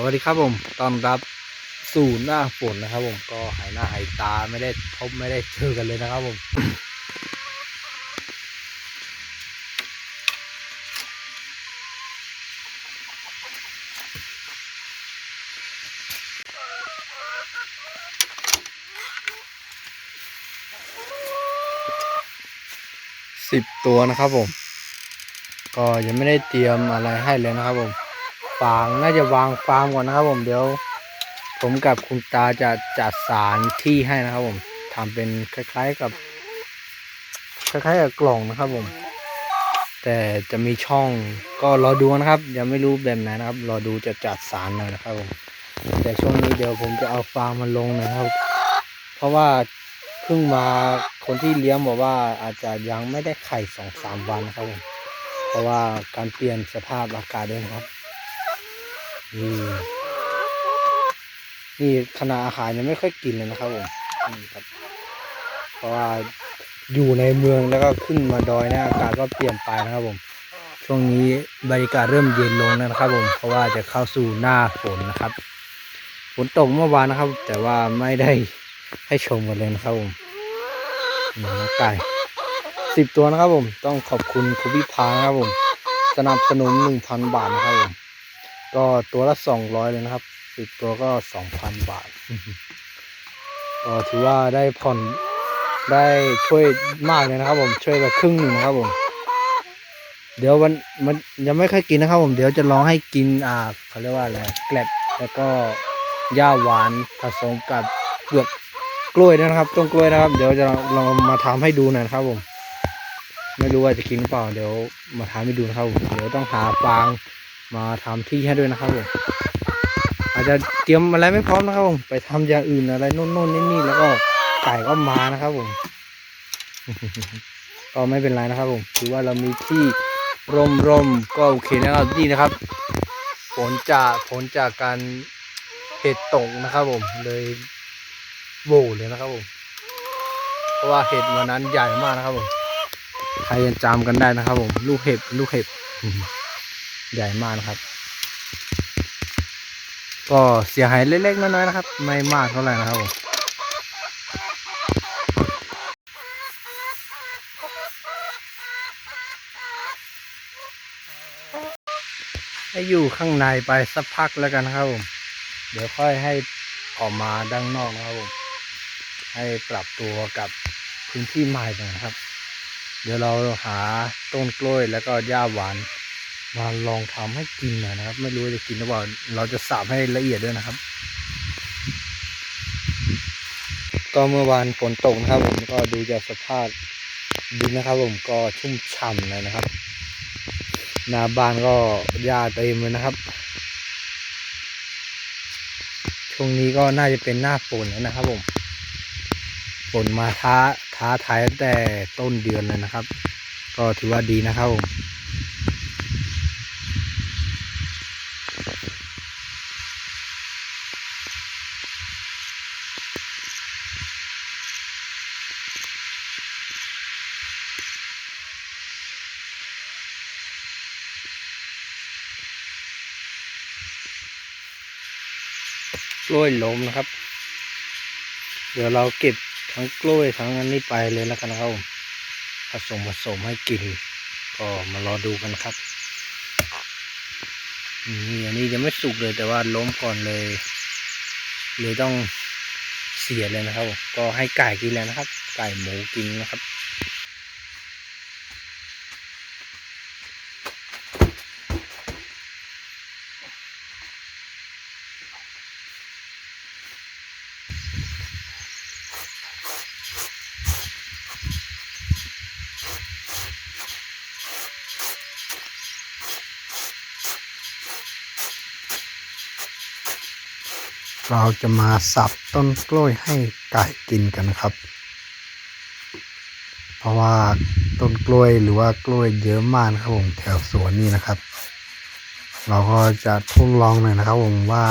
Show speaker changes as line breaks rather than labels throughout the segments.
สวัสดีครับผมตอนรับสู่หน้าฝนนะครับ ผมก็หายหน้าหายตาไม่ได้พบไม่ได้เจอกันเลยนะครับผมสิบตัวนะครับผม ก็ยังไม่ได้เตรียมอะไรให้เลยนะครับผม ฟางน่าจะวางฟางก่อนนะครับ ผมเดี๋ยว ผมกับคุณตาจะจัดสารที่ให้นะครับ ผมทำเป็นคล้ายๆกับ คล้ายๆกับกล่องนะครับ ผม แต่จะมีช่องก็รอดูนะครับ ยังไม่รู้แบบไหนนะครับ รอดูจะจัดสารหน่อยนะครับ ผม แต่ช่วงนี้เดี๋ยวผมจะเอาฟางมาลงนะครับ เพราะว่าเพิ่งมาคนที่เลี้ยงบอกว่าอาจจะยังไม่ได้ไข่สองสามวันนะครับผมเพราะว่าการเปลี่ยนสภาพอากาศด้วยนะครับ นี่นี่ขนาดอาหารยังไม่ค่อยกินเลยนะครับผมนี่ครับเพราะว่าอยู่ในเมืองแล้วก็ขึ้นมาดอยนะอากาศก็เปลี่ยนไปนะครับผม ช่วงนี้บรรยากาศเริ่มเย็นลงแล้วนะครับผมเพราะว่าจะเข้าสู่หน้าฝนนะครับฝนตกเมื่อวานนะครับ แต่ว่าไม่ได้ให้ชมกันเลยนะครับผมนี่น้องไก่สิบตัวนะครับผม ต้องขอบคุณคุณพิพานะครับผม สนับสนุนหนึ่งพันบาทนะครับผม ก็ตัวละสองร้อยเลยนะครับสิบตัวก็สองพันบาทก็ถือว่าได้ผ่อนได้ช่วยมากเลยนะครับ ผมช่วยไปครึ่งหนึ่งนะครับผม เดี๋ยววันมันยังไม่ค่อยกินนะครับผมเดี๋ยวจะลองให้กินอ่าเขาเรียกว่าอะไรแกลบแล้วก็หญ้าหวานผสมกับเปลือกกล้วยด้วยนะครับต้นกล้วยนะครับ เดี๋ยวจะลองมาทำให้ดูหน่อยนะครับผม ไม่รู้ว่าจะกินหรือเปล่า เดี๋ยวมาทำให้ดูนะครับผมเดี๋ยวต้องหาฟาง มาทำที่ให้ด้วยนะครับผมอาจจะเตรียมอะไรไม่พร้อมนะครับผมไปทำอย่างอื่นอะไรโน่นๆนี่แล้วก็ไก่ก็มานะครับผม ก็ไม่เป็นไรนะครับผมถือว่าเรามีที่ร่มร่มๆก็โอเคนะครับนี่นะครับ ผลจากผลจากการเห็ดตกนะครับผมเลยโหวเลยนะครับผมเพราะว่าเห็ดวันนั้นใหญ่มากนะครับผมใครยังจำกันได้นะครับผม ลูกเห็บลูกเห็บ ใหญ่มากนะครับ ก็เสียหายเล็กๆน้อยๆนะครับ ไม่มากเท่าไหร่นะครับผมให้อยู่ข้างในไปสักพักแล้วกันนะครับผม เดี๋ยวค่อยให้ออกมาด้านนอกนะครับผม ให้ปรับตัวกับพื้นที่ใหม่หน่อยนะครับ เดี๋ยวเราหาต้นกล้วยแล้วก็หญ้าหวาน มาลองทำให้กินหน่อยนะครับ ไม่รู้จะกินหรือเปล่าเราจะสับให้ละเอียดด้วยนะครับ ก็เมื่อวานฝนตกนะครับ ผมก็ดูจากสภาพดินนะครับ ผมก็ชุ่มฉ่ำเลยนะครับหน้าบ้านก็หญ้าเต็มเลยนะครับ ช่วงนี้ก็น่าจะเป็นหน้าฝนแล้วนะครับ ผมฝนมาท้าท้าทายตั้งแต่ต้นเดือนเลยนะครับ ก็ถือว่าดีนะครับผม ล้วยล้มนะครับ เดี๋ยวเราเก็บทั้งกล้วยทั้งอันนี้ไปเลยแล้วกันนะครับผสมผสมให้กิน ก็มารอดูกันครับนี่อันนี้ยังไม่สุกเลยแต่ว่าล้มก่อนเลยเลยต้องเสียเลยนะครับ ก็ให้ไก่กินแล้วนะครับ ไก่หมูกินนะครับ เราจะมาสับต้นกล้วยให้ไก่กินกันนะครับ เพราะว่าต้นกล้วยหรือว่ากล้วยเยอะมากนะครับผมแถวสวนนี่นะครับ เราก็จะทดลองหน่อยนะครับผมว่า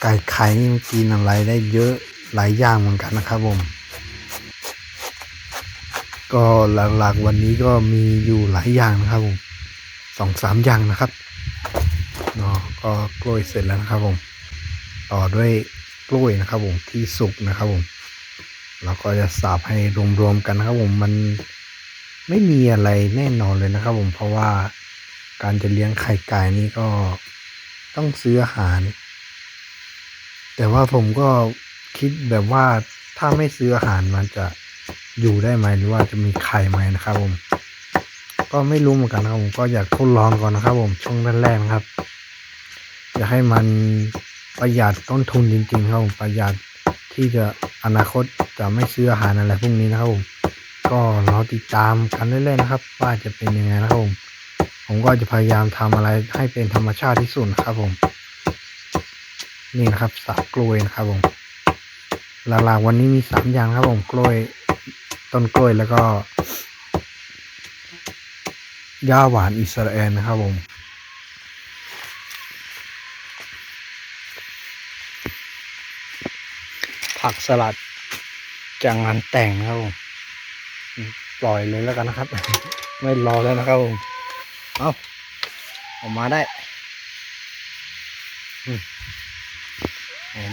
ไก่ไข่นี่มันกินอะไรได้เยอะหลายอย่างเหมือนกันนะครับผมก็หลักๆวันนี้ก็มีอยู่หลายอย่างนะครับผมสองสามอย่างนะครับเนาะก็กล้วยเสร็จแล้วนะครับผม ต่อด้วยกล้วยนะครับผมที่สุกนะครับผมเราก็จะสับให้รวมๆกันนะครับผมมันไม่มีอะไรแน่นอนเลยนะครับผมเพราะว่าการจะเลี้ยงไข่ไก่นี่ก็ต้องซื้ออาหาร แต่ว่าผมก็คิดแบบว่าถ้าไม่ซื้ออาหารมันจะอยู่ได้ไหมหรือว่าจะมีไข่ไหมนะครับผม ก็ไม่รู้เหมือนกันนะครับผมก็อยากทดลองก่อนนะครับผมช่วงแรกๆนะครับ อยากให้มัน ประหยัดต้นทุนจริงๆครับผมประหยัดที่จะอนาคตจะไม่ซื้ออาหารอะไรพวกนี้นะครับผมก็รอติดตามกันเรื่อยๆนะครับ ว่าจะเป็นยังไงนะครับผมผมก็จะพยายามทำอะไรให้เป็นธรรมชาติที่สุดนะครับผม นี่นะครับสับกล้วยนะครับผมหลักๆวันนี้มีสามอย่างครับผมกล้วยต้นกล้วยแล้วก็หญ้าหวานอิสราเอลนะครับผม ผักสลัดจากงานแต่งนะครับผมปล่อยเลยแล้วกันนะครับ ไม่รอแล้วนะครับผมเอาออกมาได้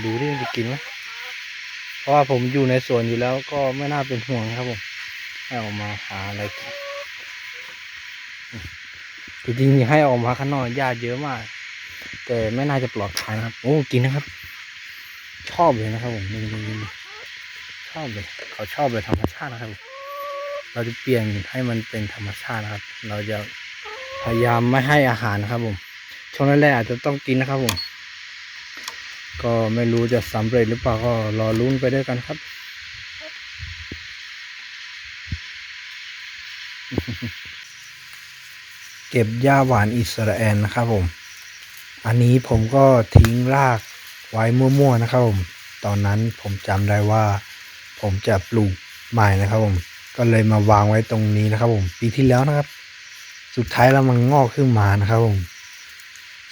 ดูดิจะกินไหมเพราะว่าผมอยู่ในสวนอยู่แล้วก็ไม่น่าเป็นห่วงครับผมให้ออกมาหาอะไรกินจริงๆให้ออกมาข้างนอกหญ้าเยอะมาก แต่ไม่น่าจะปลอดภัยนะครับ โอ้กินนะครับ อบเลยนะครับผมนี่นี่ชอบเลยเขาชอบเลยธรรมชาตินะครับ เราจะเปลี่ยนให้มันเป็นธรรมชาตินะครับ เราจะพยายามไม่ให้อาหารนะครับผมช่วงแรกๆอาจจะต้องกินนะครับผมก็ไม่รู้จะสำเร็จหรือเปล่าก็รอลุ้นไปด้วยกันครับ เก็บหญ้าหวานอิสราเอลนะครับผม อันนี้ผมก็ทิ้งราก ไว้มั่วๆนะครับผมตอนนั้นผมจำได้ว่า ผมจะปลูกใหม่นะครับผมก็เลยมาวางไว้ตรงนี้นะครับผมปีที่แล้วนะครับ สุดท้ายแล้วมันงอกขึ้นมานะครับผม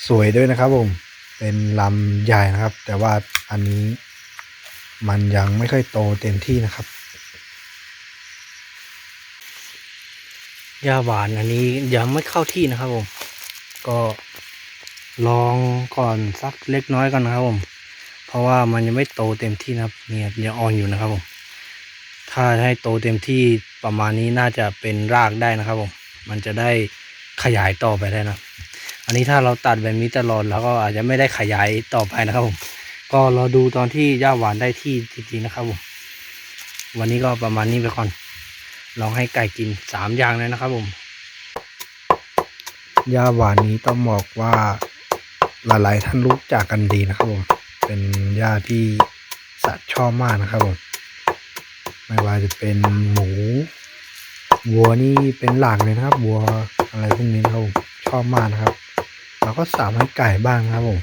สวยด้วยนะครับผมเป็นลำใหญ่นะครับ แต่ว่าอันนี้มันยังไม่ค่อยโตเต็มที่นะครับหญ้าหวานอันนี้ยังไม่เข้าที่นะครับผม ก็ ลองก่อนสักเล็กน้อยกันนะครับผม เพราะว่ามันยังไม่โตเต็มที่นะครับเนี่ยยังอ่อนอยู่นะครับผมถ้าให้โตเต็มที่ประมาณนี้น่าจะเป็นรากได้นะครับผมมันจะได้ขยายต่อไปได้นะ อันนี้ถ้าเราตัดแบบนี้ตลอดแล้วก็อาจจะไม่ได้ขยายต่อไปนะครับผม ก็รอดูตอนที่หญ้าหวานได้ที่จริงๆนะครับผม วันนี้ก็ประมาณนี้ไปก่อน ลองให้ไก่กินสามอย่างเลยนะครับผม หญ้าหวานนี้ต้องบอกว่า หลายๆ ท่านรู้จักกันดีนะครับผมเป็นหญ้าที่สัตว์ชอบมากนะครับผมไม่ว่าจะเป็นหมูวัวนี่เป็นหลักเลยนะครับวัวอะไรพวกนี้นะครับผมชอบมากนะครับเราก็สามให้ไก่บ้างนะครับผม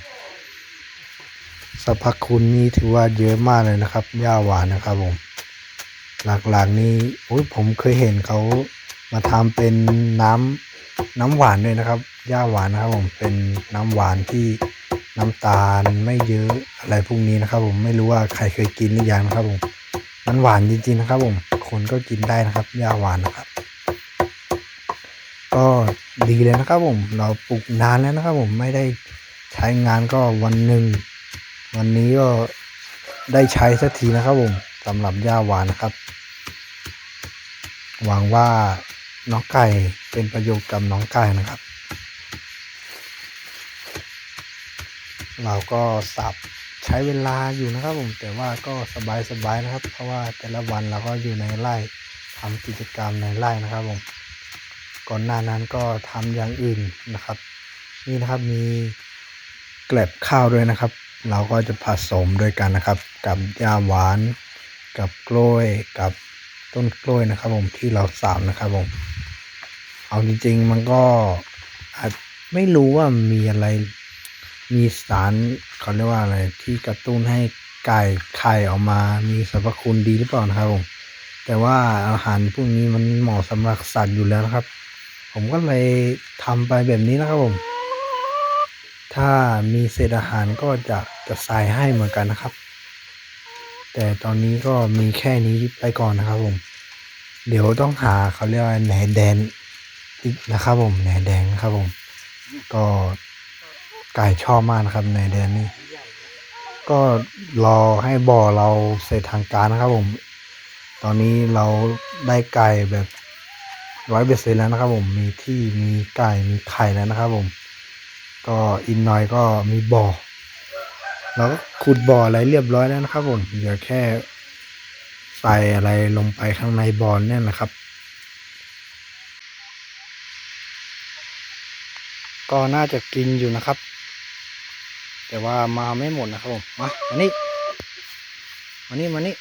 สรรพคุณนี่ถือว่าเยอะมากเลยนะครับหญ้าหวานนะครับผมหลักๆนี่โอ้ยผมเคยเห็นเขามาทำเป็นน้ำน้ำหวานด้วยนะครับ หญ้าหวานนะครับผมเป็นน้ำหวานที่น้ำตาลไม่เยอะอะไรพวกนี้นะครับ ผมไม่รู้ว่าใครเคยกินหรือยังนะครับผมมันหวานจริงๆนะครับ ผมคนก็กินได้นะครับหญ้าหวานนะครับ ก็ดีเลยนะครับ ผมเราปลูกนานแล้วนะครับ ผมไม่ได้ใช้งานก็วันหนึ่งวันนี้ก็ได้ใช้สักทีนะครับ ผมสำหรับหญ้าหวานนะครับ หวังว่าน้องไก่เป็นประโยชน์กับน้องไก่นะครับ เราก็สับใช้เวลาอยู่นะครับผมแต่ว่าก็สบายๆนะครับ เพราะว่าแต่ละวันเราก็อยู่ในไร่ทำกิจกรรมในไร่นะครับผมก่อนหน้านั้นก็ทำอย่างอื่นนะครับ นี่นะครับมีแกลบข้าวด้วยนะครับ เราก็จะผสมด้วยกันนะครับ กับหญ้าหวาน กับกล้วยกับต้นกล้วยนะครับผมที่เราสามนะครับผมเอาจริงๆมันก็อาจไม่รู้ว่ามีอะไร มีสารเขาเรียกว่าอะไรที่กระตุ้นให้ไก่ไข่ออกมา มีสรรพคุณดีหรือเปล่านะครับผมแต่ว่าอาหารพวกนี้มันเหมาะสำหรับสัตว์อยู่แล้วนะครับ ผมก็เลยทำไปแบบนี้นะครับผม ถ้ามีเศษอาหารก็จะจะใส่ให้เหมือนกันนะครับ แต่ตอนนี้ก็มีแค่นี้ไปก่อนนะครับผม เดี๋ยวต้องหาเขาเรียกว่าแหนแดนอีกนะครับผมแหนแดงนะครับผม ก็ ไก่ชอบมากนะครับในเดือนนี้ ก็รอให้บ่อเราเสร็จทางการนะครับผม ตอนนี้เราได้ไก่แบบร้อยเปอร์เซ็นแล้วนะครับ ผมมีที่มีไก่มีไข่แล้วนะครับ ผม ก็อินนอยก็มีบ่อเราก็ขุดบ่ออะไรเรียบร้อยแล้วนะครับ ผมเหลือแค่ใส่อะไรลงไปข้างในบ่อเนี่ยนะครับ ก็น่าจะกินอยู่นะครับ แต่ว่ามาไม่หมดนะครับผมมามานี่มานี่มานี่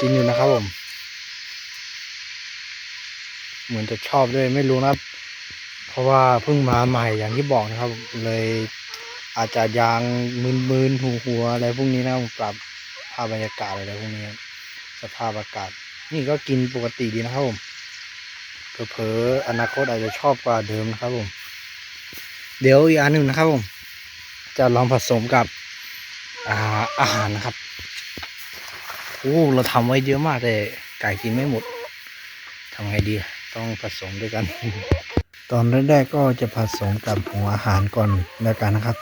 กินอยู่นะครับผม เหมือนจะชอบด้วยไม่รู้นะครับ เพราะว่าเพิ่งมาใหม่อย่างที่บอกนะครับ เลยอาจจะยางมึนๆหูหัวอะไรพวกนี้นะครับปรับภาพบรรยากาศอะไรพวกนี้สภาพอากาศ นี่ก็กินปกติดีนะครับผมเผลอๆอนาคตอาจจะชอบกว่าเดิมนะครับผม เดี๋ยวอีกอันหนึ่งนะครับผม จะลองผสมกับอาอาหารนะครับโอ้เราทำไว้เยอะมากแต่ไก่กินไม่หมดทำไงดีต้องผสมด้วยกัน ตอนแรกๆก็จะผสมกับหัวอาหารก่อนแล้วกันนะครับ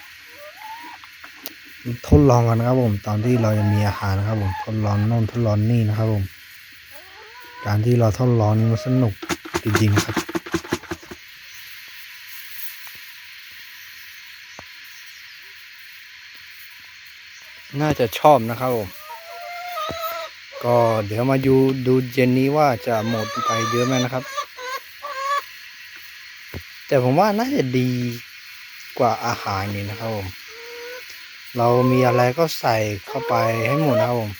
ทดลองกันนะครับผม ตอนที่เรายังมีอาหารนะครับผมทดลองโน่นทดลองนี่นะครับผม การที่เราทดลองนี่มันสนุกจริงๆครับ น่าจะชอบนะครับผมก็เดี๋ยวมาดูดูเย็นนี้ว่าจะหมดไปเยอะไหมนะครับ แต่ผมว่าน่าจะดีกว่าอาหารนี่นะครับผมเรามีอะไรก็ใส่เข้าไปให้หมดนะครับผม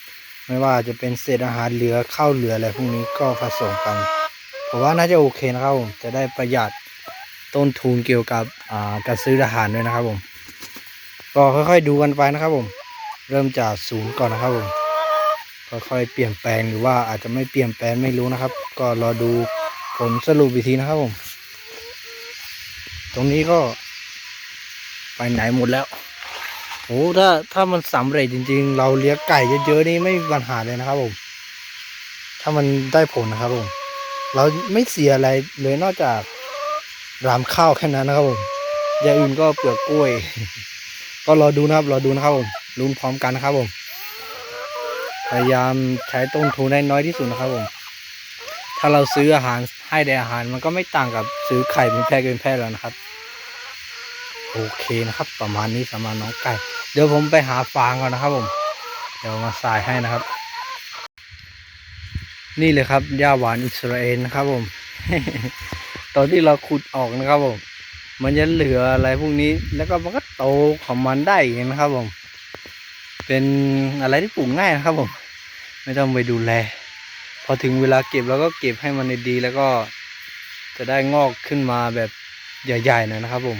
ไม่ว่าจะเป็นเศษอาหารเหลือข้าวเหลืออะไรพวกนี้ก็ผสมกันผมว่าน่าจะโอเคนะครับผมจะได้ประหยัดต้นทุนเกี่ยวกับการซื้ออาหารด้วยนะครับผมก็ค่อยๆดูกันไปนะครับผม เริ่มจากศูนย์ก่อนนะครับผมค่อยๆเปลี่ยนแปลงหรือว่าอาจจะไม่เปลี่ยนแปลงไม่รู้นะครับ ก็รอดูผลสรุปอีกทีนะครับผม ตรงนี้ก็ไปไหนหมดแล้วโอ้ถ้าถ้ามันสำเร็จจริง ๆ เราเลี้ยงไก่เยอะๆนี่ไม่มีปัญหาเลยนะครับผม ถ้ามันได้ผลนะครับผมเราไม่เสียอะไรเลยนอกจากรามข้าวแค่นั้นนะครับผมอย่างอื่นก็เปลือกกล้วย ก็รอดูนะครับรอดูนะครับผม ลุ้นพร้อมกันนะครับผม พยายามใช้ต้นทุนได้น้อยที่สุดนะครับผม ถ้าเราซื้ออาหารให้แต่อาหารมันก็ไม่ต่างกับซื้อไข่เป็นแพะเป็นแพะแล้วนะครับ โอเคนะครับ ประมาณนี้สำหรับน้องไก่ เดี๋ยวผมไปหาฟางก่อนนะครับผม เดี๋ยวมาใส่ให้นะครับ นี่เลยครับหญ้าหวานอิสราเอลนะครับผม ตอนที่เราขุดออกนะครับผมมันจะเหลืออะไรพวกนี้ แล้วก็มันก็โตของมันได้เองนะครับผม เป็นอะไรที่ปลูกง่ายนะครับผม ไม่ต้องไปดูแล พอถึงเวลาเก็บเราก็เก็บให้มันดีแล้วก็จะได้งอกขึ้นมาแบบใหญ่ๆหน่อยนะครับ ผม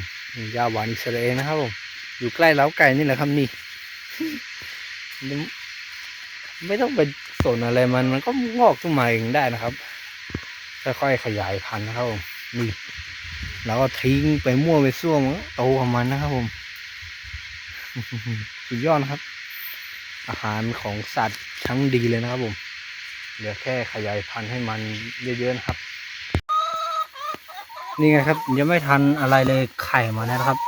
ยาหวานอิสราเอลนะครับผม อยู่ใกล้เล้าไก่นี่แหละครับนี่ ไม่ต้องไปสนอะไรมัน มันก็งอกขึ้นมาเองได้นะครับ ค่อยๆขยายพันธุ์นะครับผมนี่แล้วก็ทิ้งไปมั่วไปซ่วมโตของมันนะครับผม สุดยอดนะครับ อาหารของสัตว์ทั้งดีเลยนะครับผม เหลือแค่ขยายพันธุ์ให้มันเยอะๆนะครับ นี่ไงครับยังไม่ทันอะไรเลยไข่มาแล้วนะครับ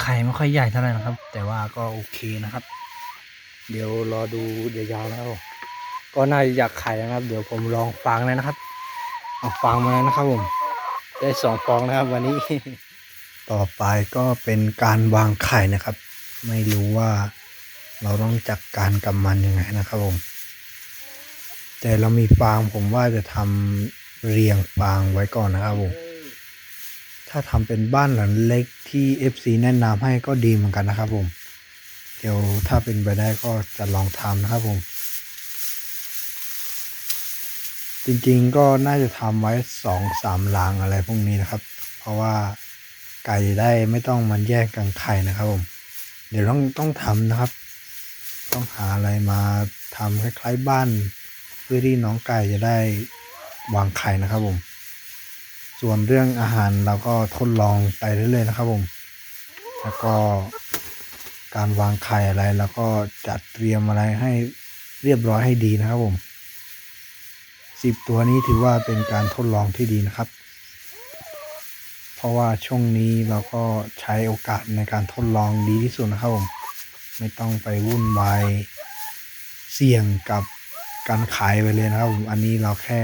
ไข่ไม่ค่อยใหญ่เท่าไหร่นะครับ แต่ว่าก็โอเคนะครับ เดี๋ยวรอดูเดี๋ยวยาวนะครับก็น่าจะอยากไข่นะครับ เดี๋ยวผมลองฟางเลยนะครับเอาฟางมาแล้วนะครับผมได้สองฟองนะครับ วันนี้ ต่อไปก็เป็นการวางไข่นะครับ ไม่รู้ว่า เราต้องจัดการกับมันยังไงนะครับผม แต่เรามีฟางผมว่าจะทำเรียงฟางไว้ก่อนนะครับผม ถ้าทำเป็นบ้านหลังเล็กที่ FC แนะนำให้ก็ดีเหมือนกันนะครับผม เดี๋ยวถ้าเป็นไปได้ก็จะลองทำนะครับผม จริงๆก็น่าจะทำไว้สองสามหลังอะไรพวกนี้นะครับ เพราะว่าไก่ได้ไม่ต้องมันแยกกันไข่นะครับผม เดี๋ยวต้องต้องทำนะครับ ต้องหาอะไรมาทำคล้ายๆบ้าน เพื่อที่น้องไก่จะได้วางไข่นะครับผม ส่วนเรื่องอาหารเราก็ทดลองไปเรื่อยๆนะครับผม แล้วก็การวางไข่อะไรแล้วก็จัดเตรียมอะไรให้เรียบร้อยให้ดีนะครับผมสิบตัวนี้ถือว่าเป็นการทดลองที่ดีนะครับ เพราะว่าช่วงนี้เราก็ใช้โอกาสในการทดลองดีที่สุดนะครับผม ไม่ต้องไปวุ่นวายเสี่ยงกับการขายไปเลยนะครับผมอันนี้เราแค่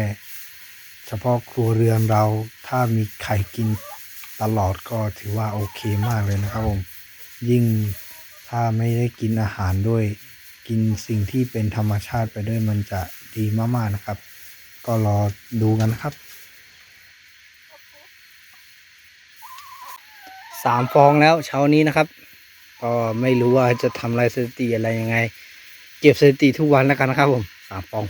เฉพาะครัวเรือนเราถ้ามีไข่กินตลอดก็ถือว่าโอเคมากเลยนะครับผมยิ่งถ้าไม่ได้กินอาหารด้วย กินสิ่งที่เป็นธรรมชาติไปด้วยมันจะดีมากๆนะครับ ก็รอดูกันนะครับสามฟองแล้วเช้านี้นะครับ ก็ไม่รู้ว่าจะทำลายสถิติอะไรยังไง เก็บสถิติทุกวันแล้วกันนะครับ ผมสามฟอง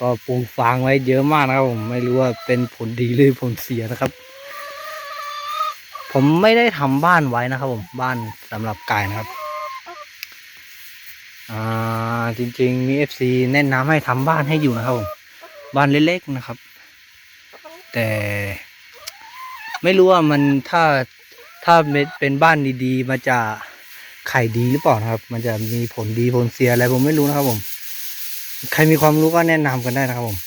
ก็ปลูกฟางไว้เยอะมากนะครับ ผมไม่รู้ว่าเป็นผลดีหรือผลเสียนะครับ ผมไม่ได้ทำบ้านไว้นะครับ ผมบ้านสำหรับไก่นะครับ อ่าจริง ๆ มี FC แนะนำให้ทำบ้านให้อยู่นะครับผมบ้านเล็กๆนะครับ แต่ไม่รู้ว่ามันถ้า ถ้าเป็นบ้านดีๆมันจะไข่ดีหรือเปล่านะครับ มันจะมีผลดีผลเสียอะไรผมไม่รู้นะครับผม ใครมีความรู้ก็แนะนำกันได้นะครับผม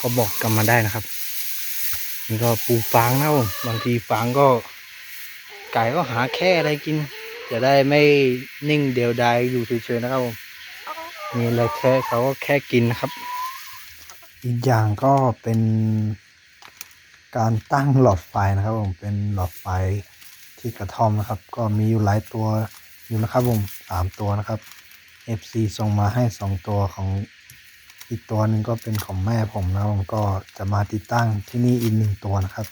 ก็บอกกันมาได้นะครับ นี่ก็ปูฟางนะครับผมบางทีฟางก็ ไก่ก็หาแค่อะไรกิน จะได้ไม่นิ่งเดียวดายอยู่เฉยๆนะครับผมมีอะไรแค่เขาก็แค่กินนะครับ อีกอย่างก็เป็นการตั้งหลอดไฟนะครับผมเป็นหลอดไฟ ที่กระท่อมนะครับ ก็มีอยู่หลายตัวอยู่นะครับผมสามตัวนะครับ FC ส่งมาให้สองตัวของอีกตัวหนึ่งก็เป็นของแม่ผมนะครับผมก็จะมาติดตั้งที่นี่อีกหนึ่งตัวนะครับ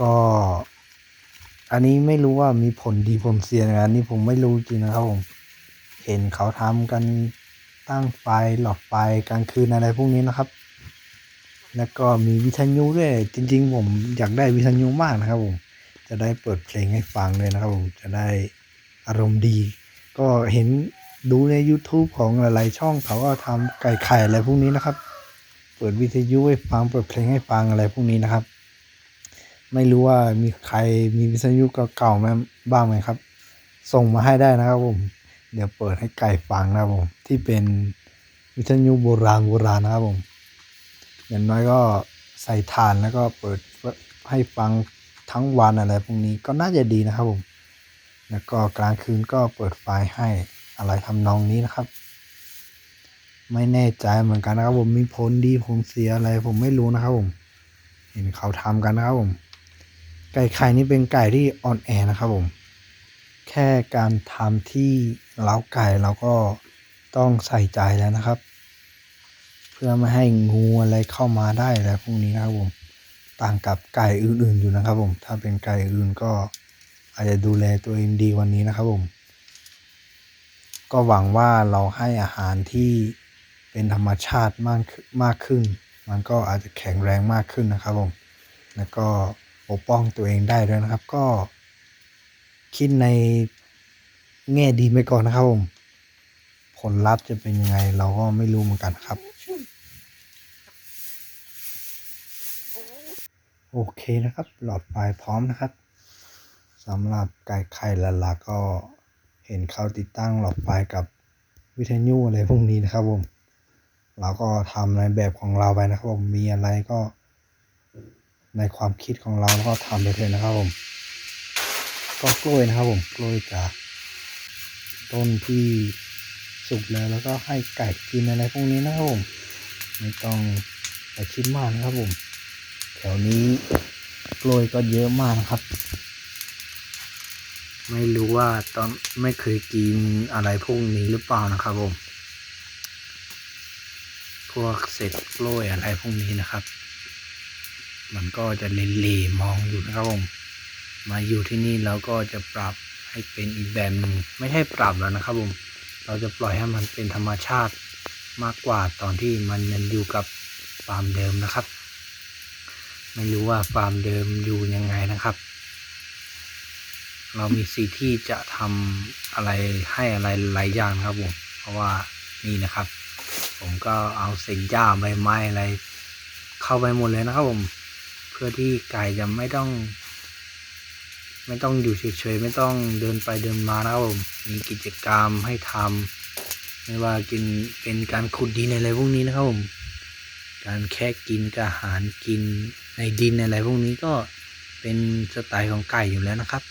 ก็ อันนี้ไม่รู้ว่ามีผลดีผลเสียนะอันนี้ผมไม่รู้จริงนะครับผมเห็นเขาทำกันตั้งไฟหลอดไฟกลางคืนอะไรพวกนี้นะครับ แล้วก็มีวิทยุด้วยจริง ๆ ผมอยากได้วิทยุมากนะครับผม จะได้เปิดเพลงให้ฟังเลยนะครับผมจะได้อารมณ์ดี ก็เห็นดูใน YouTube ของหลายๆช่องเขาก็ทำไก่ไข่อะไรพวกนี้นะครับ เปิดวิทยุให้ฟังเปิดเพลงให้ฟังอะไรพวกนี้นะครับ ไม่รู้ว่ามีใครมีวิทยุเก่าๆไหมบ้างไหมครับ ส่งมาให้ได้นะครับผม เดี๋ยวเปิดให้ไก่ฟังนะครับผม ที่เป็นวิทยุโบราณโบราณนะครับผม อย่างน้อยก็ใส่ถ่านแล้วก็เปิดให้ฟัง ทั้งวันอะไรพวกนี้ก็น่าจะดีนะครับผม แล้วก็กลางคืนก็เปิดไฟให้อะไรทำนองนี้นะครับ ไม่แน่ใจเหมือนกันนะครับ ผมมีผลดีผลเสียอะไร ผมไม่รู้นะครับผม เห็นเขาทำกันนะครับผม ไก่ไข่นี่เป็นไก่ที่อ่อนแอนะครับผม แค่การทำที่เล้าไก่เราก็ต้องใส่ใจแล้วนะครับ เพื่อไม่ให้งูอะไรเข้ามาได้อะไรพวกนี้นะครับผม ต่างกับไก่อื่นๆอยู่นะครับผมถ้าเป็นไก่อื่นก็อาจจะดูแลตัวเองดีวันนี้นะครับผม ก็หวังว่าเราให้อาหารที่เป็นธรรมชาติมากขึ้นมากขึ้น มันก็อาจจะแข็งแรงมากขึ้นนะครับผมแล้วก็ปกป้องตัวเองได้ด้วยนะครับ ก็ คิดในแง่ดีไปก่อนนะครับผมผลลัพธ์จะเป็นยังไงเราก็ไม่รู้เหมือนกันครับ โอเคนะครับ หลอดไฟพร้อมนะครับสำหรับไก่ไข่ละลาก็เห็นเขาติดตั้งหลอดไฟกับวิทยุอะไรพวกนี้นะครับผมเราก็ทำในแบบของเราไปนะครับผมมีอะไรก็ ในความคิดของเราแล้วก็ทำไปเลยนะครับผมก็กล้วยนะครับผมกล้วยจากต้นที่สุกแล้วแล้วก็ให้ไก่กินอะไรพวกนี้นะครับผมไม่ต้องไปคิดมากนะครับผม แถวนี้กล้วยก็เยอะมากนะครับ ไม่รู้ว่าตอนไม่เคยกินอะไรพวกนี้หรือเปล่านะครับผม พวกเศษกล้วยอะไรพวกนี้นะครับ มันก็จะเละๆมองอยู่นะครับผม มาอยู่ที่นี่เราก็จะปรับให้เป็นอีกแบบหนึ่งไม่ใช่ปรับแล้วนะครับผม เราจะปล่อยให้มันเป็นธรรมชาติมากกว่าตอนที่มันยังอยู่กับฟาร์มเดิมนะครับ ไม่รู้ว่าฟาร์มเดิมอยู่ยังไงนะครับ เรามีสิทธิ์ที่จะทำอะไรให้อะไรหลายอย่างครับผมเพราะว่านี่นะครับ ผมก็เอาเศษหญ้าใบไม้อะไร เข้าไปหมดเลยนะครับผมเพื่อที่ไก่จะไม่ต้อง ไม่ต้องอยู่เฉยๆไม่ต้องเดินไปเดินมานะครับผมมีกิจกรรมให้ทำไม่ว่ากินเป็นการขุดดินอะไรพวกนี้นะครับผม การแค่กินกับอาหารกินในดินอะไรพวกนี้ก็เป็นสไตล์ของไก่อยู่แล้วนะครับ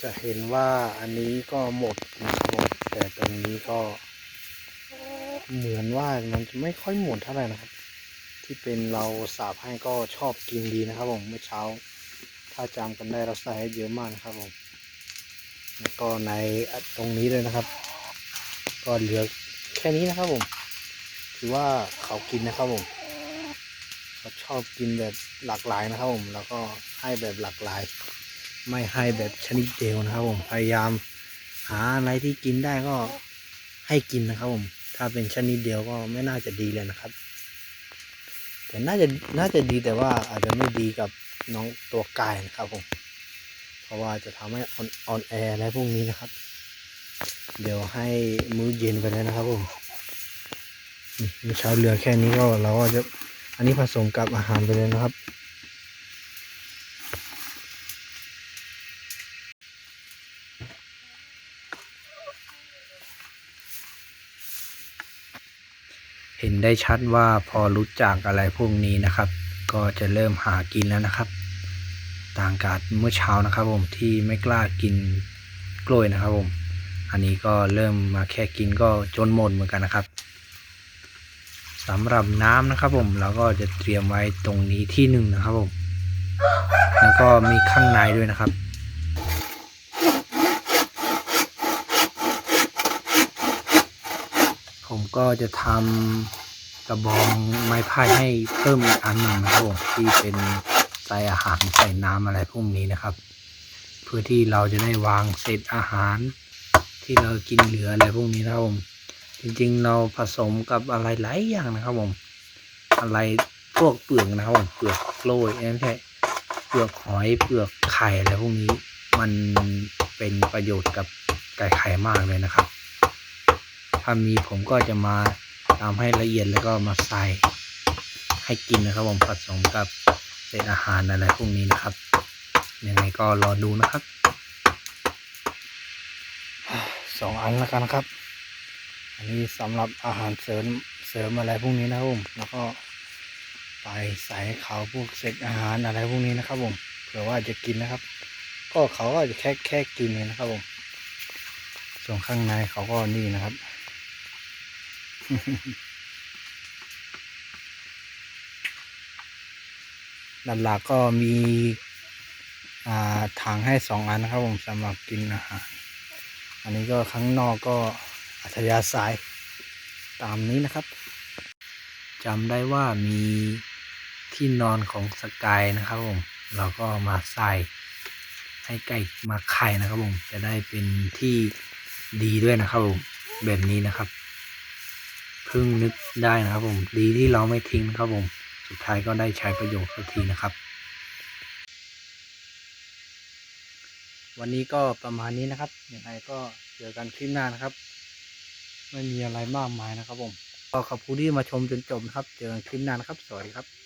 จะเห็นว่าอันนี้ก็หมดนะครับผมแต่ตรงนี้ก็เหมือนว่ามันจะไม่ค่อยหมดเท่าไหร่นะครับ ที่เป็นเราสาบให้ก็ชอบกินดีนะครับผมเมื่อเช้า ถ้าจำกันได้เราใส่ให้เยอะมากนะครับผม แล้วก็ในตรงนี้เลยนะครับ ก็เหลือแค่นี้นะครับผม ถือว่าเขากินนะครับผมเขาชอบกินแบบหลากหลายนะครับผม แล้วก็ให้แบบหลากหลาย ไม่ให้แบบชนิดเดียวนะครับ ผมพยายามหาอะไรที่กินได้ก็ให้กินนะครับผม ถ้าเป็นชนิดเดียวก็ไม่น่าจะดีเลยนะครับ แต่น่าจะน่าจะดีแต่ว่าอาจจะไม่ดีกับน้องตัวกายนะครับผม ราะว่าจะทำให้ออนออนแอร์อะไรพวกนี้นะครับ เดี๋ยวให้มื้อเย็นไปเลยนะครับผมนี่เมื่อเช้าเหลือแค่นี้ก็เราก็จะอันนี้ผสมกับอาหารไปเลยนะครับ เห็นได้ชัดว่าพอรู้จักอะไรพวกนี้นะครับ ก็จะเริ่มหากินแล้วนะครับ ต่างกับเมื่อเช้านะครับผมที่ไม่กล้ากินกล้วยนะครับผม อันนี้ก็เริ่มมาแค่กินก็จนหมดเหมือนกันนะครับสำหรับน้ำนะครับผมเราก็จะเตรียมไว้ตรงนี้ที่หนึ่งนะครับผม แล้วก็มีข้างในด้วยนะครับผมก็จะทำกระบองไม้พายให้เพิ่มอีกอันหนึ่งนะครับผมที่เป็น ใส่อาหารใส่น้ำอะไรพวกนี้นะครับ เพื่อที่เราจะได้วางเศษอาหารที่เรากินเหลืออะไรพวกนี้นะครับผมจริงๆ เราผสมกับอะไรหลายอย่างนะครับผมอะไรพวกเปลือกนะครับผมเปลือกกล้วยเอ้ยไม่ใช่เปลือกหอยเปลือกไข่อะไรพวกนี้ มันเป็นประโยชน์กับไก่ไข่มากเลยนะครับ ถ้ามีผมก็จะมาตามให้ละเอียดแล้วก็มาใส่ให้กินนะครับผมผสมกับ เศษอาหารอะไรพวกนี้นะครับ ยังไงก็รอดูนะครับสองอันแล้วกันนะครับ อันนี้สำหรับอาหารเสริมเสริมอะไรพวกนี้นะครับผมแล้วก็ไปใส่เขาพวกเศษอาหารอะไรพวกนี้นะครับผมเผื่อว่าจะกินนะครับ ก็เขาก็จะแค่แค่กินเองนะครับผมส่วนข้างในเขาก็นี่นะครับ หลักๆก็มีอ่าถังให้สองอันนะครับผมสำหรับกินอาหารอันนี้ก็ข้างนอกก็อัธยาศัยตามนี้นะครับจำได้ว่ามีที่นอนของสกายนะครับผมเราก็มาใส่ให้ไก่มาไข่นะครับผมจะได้เป็นที่ดีด้วยนะครับผมแบบนี้นะครับเพิ่งนึกได้นะครับผมดีที่เราไม่ทิ้งนะครับผม สุดท้ายก็ได้ใช้ประโยชน์สักทีนะครับ วันนี้ก็ประมาณนี้นะครับยังไงก็เจอกันคลิปหน้านะครับ ไม่มีอะไรมากมายนะครับผม ก็ขอบคุณที่มาชมจนจบนะครับ เจอกันคลิปหน้านะครับ สวัสดีครับ